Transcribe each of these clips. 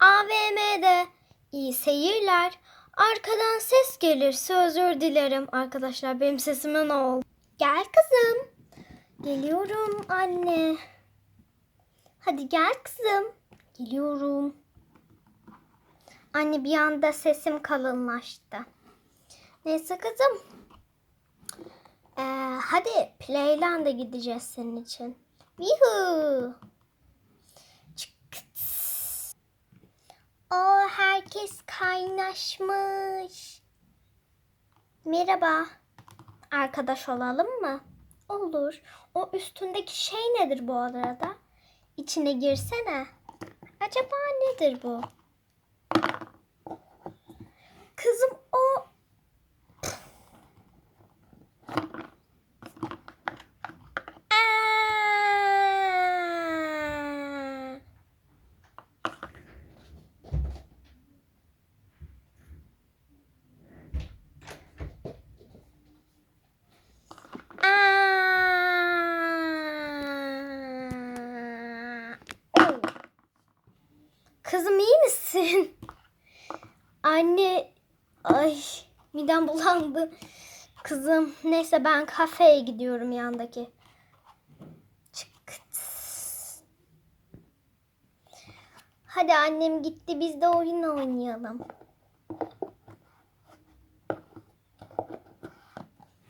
AVM'de. İyi seyirler. Arkadan ses gelirse özür dilerim. Arkadaşlar benim sesime ne oldu? Gel kızım. Geliyorum anne. Hadi gel kızım. Geliyorum. Anne bir anda sesim kalınlaştı. Neyse kızım. Ee, hadi Playland'a gideceğiz senin için. Yuhu. Çıkıt. O herkes kaynaşmış. Merhaba. Arkadaş olalım mı? Olur. O üstündeki şey nedir bu arada? İçine girsene. Acaba nedir bu? Kızım o Aa! Aa! Oh. Kızım iyi misin? Anne, ay midem bulandı. Kızım, neyse ben kafeye gidiyorum yandaki. Çıkıt. Hadi annem gitti biz de oyun oynayalım.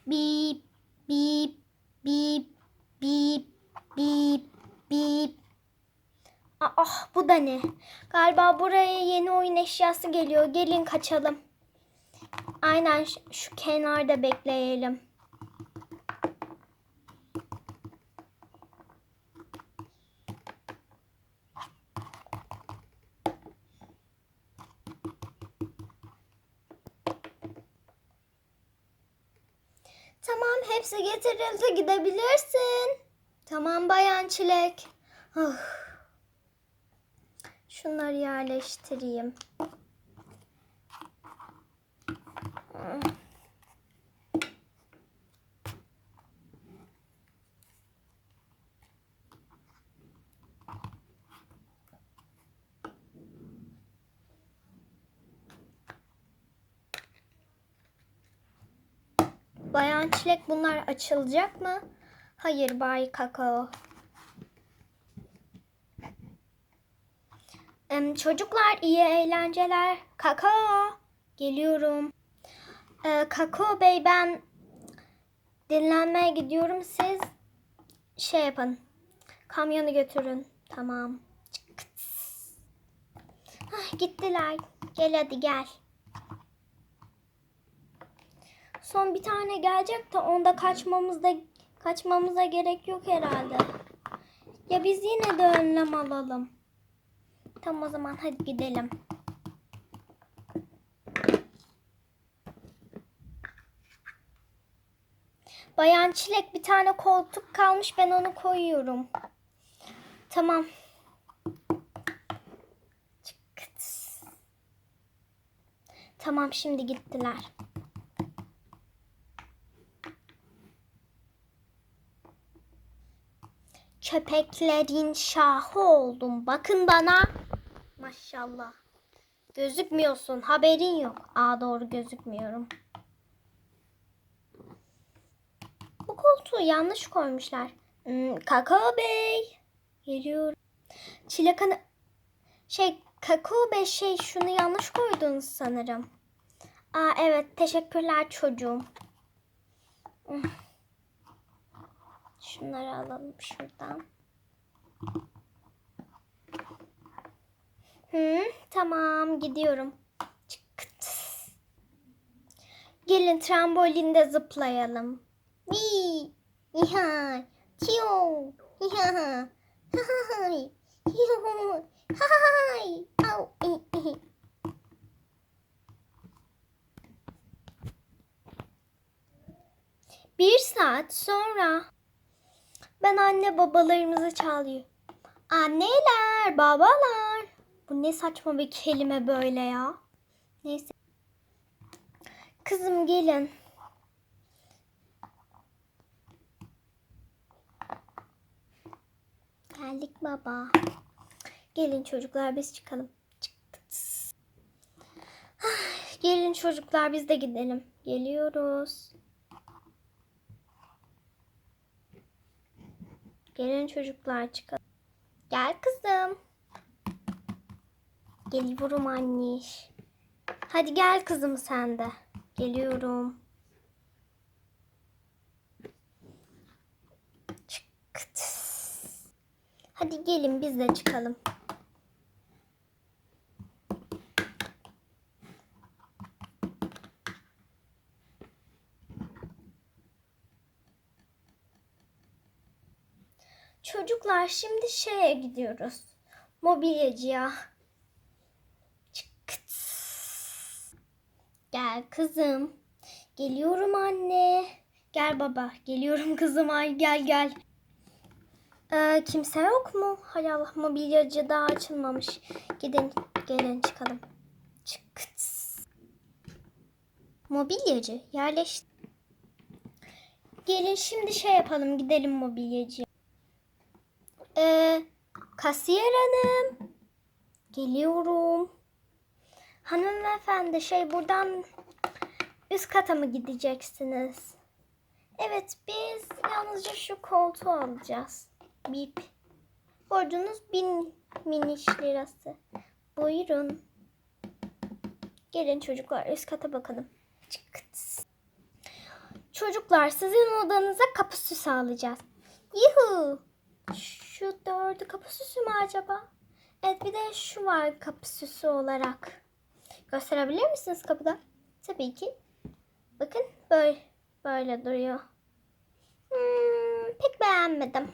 Bip bip bip bip bip bip. Ah bu da ne? Galiba buraya yeni oyun eşyası geliyor. Gelin kaçalım. Aynen şu kenarda bekleyelim. Tamam hepsi getirildi gidebilirsin. Tamam bayan çilek. Ah. Şunları yerleştireyim. Bayan Çilek bunlar açılacak mı? Hayır Bay Kakao. Çocuklar iyi eğlenceler. Kakao. Geliyorum. Ee, Kakao Bey ben dinlenmeye gidiyorum. Siz şey yapın. Kamyonu götürün. Tamam. Çıkıt. Ah, gittiler. Gel hadi gel. Son bir tane gelecek de onda kaçmamızda kaçmamıza gerek yok herhalde. Ya biz yine de önlem alalım. Tamam o zaman hadi gidelim. Bayan Çilek bir tane koltuk kalmış ben onu koyuyorum. Tamam. Tamam şimdi gittiler. Köpeklerin şahı oldum. Bakın bana. Maşallah. Gözükmüyorsun. Haberin yok. Aa doğru gözükmüyorum. Bu koltuğu yanlış koymuşlar. Hmm, Kakao Bey. Geliyorum. Çilek Hanım. Şey Kakao Bey şey şunu yanlış koydunuz sanırım. Aa evet teşekkürler çocuğum. Hmm. Şunları alalım şuradan. Hı, tamam gidiyorum. Çıkıt. Gelin trambolinde zıplayalım. Vii. İha. Tiyo. İha. Hay. Hiyo. Hay. Au. Bir saat sonra ben anne babalarımızı çağırıyor. Anneler, babalar. Bu ne saçma bir kelime böyle ya. Neyse. Kızım gelin. Geldik baba. Gelin çocuklar biz çıkalım. Çık. Ah, Gelin çocuklar biz de gidelim. Geliyoruz. Gelin çocuklar çıkalım. Gel kızım. Geliyorum anne. Hadi gel kızım sen de. Geliyorum. Çıkt. Hadi gelin biz de çıkalım. Çocuklar şimdi şeye gidiyoruz. Mobilyacıya. Gel kızım. Geliyorum anne. Gel baba. Geliyorum kızım. Ay gel gel. Ee, kimse yok mu? Hay Allah mobilyacı daha açılmamış. Gidin gelin çıkalım. Çıkt. Mobilyacı yerleşti. Gelin şimdi şey yapalım gidelim mobilyacı. Ee, kasiyer hanım. Geliyorum. Hanımefendi şey buradan üst kata mı gideceksiniz? Evet biz yalnızca şu koltuğu alacağız. Bip. Borcunuz bin miniş lirası. Buyurun. Gelin çocuklar üst kata bakalım. Çıkıt. Çocuklar sizin odanıza kapı süsü alacağız. Yuhu. Şu dördü kapı süsü mü acaba? Evet bir de şu var kapı süsü olarak. Gösterebilir misiniz kapıda? Tabii ki. Bakın böyle böyle duruyor. Hmm, pek beğenmedim.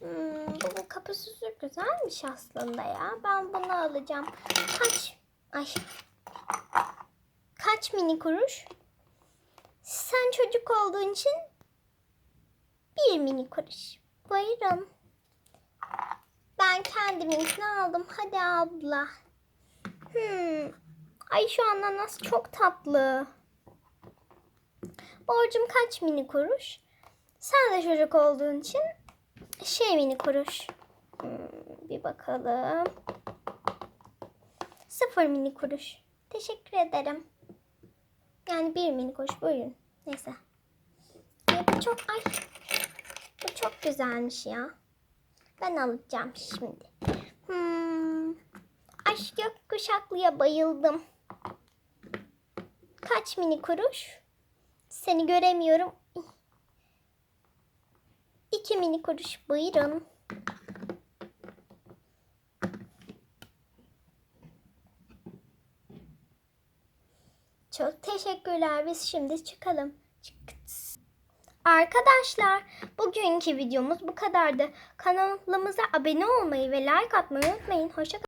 Hmm, bu, kapı süsü güzelmiş aslında ya. Ben bunu alacağım. Kaç? Ay. Kaç mini kuruş? Sen çocuk olduğun için bir mini kuruş. Buyurun. Ben kendiminkini aldım. Hadi abla. Hmm. Ay şu ananas çok tatlı. Borcum kaç mini kuruş? Sen de çocuk olduğun için şey mini kuruş. Hmm, bir bakalım. Sıfır mini kuruş. Teşekkür ederim. Yani bir mini kuruş buyurun. Neyse. Ay, bu çok ay. Bu çok güzelmiş ya. Ben alacağım şimdi. Hmm. Aşk gökkuşaklıya bayıldım. Kaç mini kuruş? Seni göremiyorum. İki mini kuruş buyurun. Çok teşekkürler. Biz şimdi çıkalım. Arkadaşlar bugünkü videomuz bu kadardı. Kanalımıza abone olmayı ve like atmayı unutmayın. Hoşçakalın.